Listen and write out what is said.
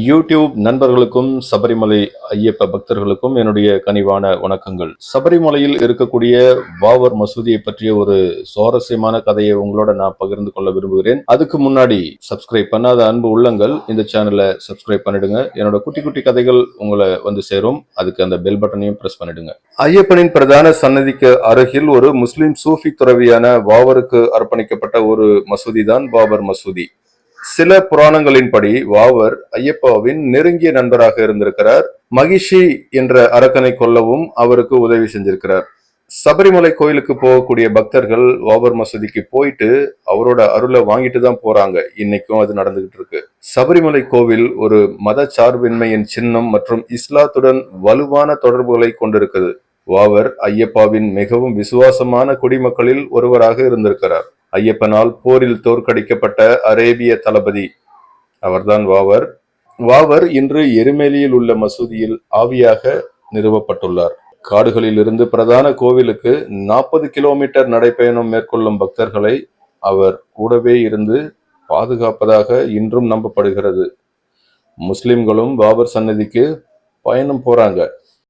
YouTube நண்பர்களுக்கும் சபரிமலை ஐயப்ப பக்தர்களுக்கும் என்னுடைய கனிவான வணக்கங்கள். சபரிமலையில் இருக்கக்கூடிய வாவர் மசூதியை பற்றிய ஒரு சுவாரஸ்யமான கதையை உங்களோட நான் பகிர்ந்து கொள்ள விரும்புகிறேன். அதுக்கு முன்னாடி சப்ஸ்கிரைப் பண்ணாத அன்பு உள்ளங்கள் இந்த சேனலை சப்ஸ்கிரைப் பண்ணிடுங்க. என்னோட குட்டி குட்டி கதைகள் உங்களை வந்து சேரும். அதுக்கு அந்த பெல் பட்டனையும் பிரஸ் பண்ணிடுங்க. ஐயப்பனின் பிரதான சன்னதிக்கு அருகில் ஒரு முஸ்லிம் சூஃபி துறவியான பாபருக்கு அர்ப்பணிக்கப்பட்ட ஒரு மசூதி தான் பாபர் மசூதி. சில புராணங்களின்படி வாவர் ஐயப்பாவின் நெருங்கிய நண்பராக இருந்திருக்கிறார். மகிஷி என்ற அரக்கனை கொல்லவும் அவருக்கு உதவி செஞ்சிருக்கிறார். சபரிமலை கோயிலுக்கு போகக்கூடிய பக்தர்கள் வாவர் மசூதிக்கு போயிட்டு அவரோட அருளை வாங்கிட்டு தான் போறாங்க. இன்னைக்கும் அது நடந்துகிட்டு இருக்கு. சபரிமலை கோவில் ஒரு மத சார்பின்மையின் சின்னம் மற்றும் இஸ்லாத்துடன் வலுவான தொடர்புகளை கொண்டிருக்கிறது வாவர் ஐயப்பாவின் மிகவும் விசுவாசமான குடிமக்களில் ஒருவராக இருந்திருக்கிறார். ஐயப்பனால் போரில் தோற்கடிக்கப்பட்ட அரேபிய தளபதி. அவர்தான் வாவர். வாவர் இன்று எருமேலியில் உள்ள மசூதியில் ஆவியாக நிறுவப்பட்டுள்ளார். காடுகளில் இருந்து பிரதான கோவிலுக்கு நாற்பது கிலோமீட்டர் நடைப்பயணம் மேற்கொள்ளும் பக்தர்களை அவர் கூடவே இருந்து பாதுகாப்பதாக இன்றும் நம்பப்படுகிறது. முஸ்லிம்களும் பாபர் சன்னதிக்கு பயணம் போறாங்க.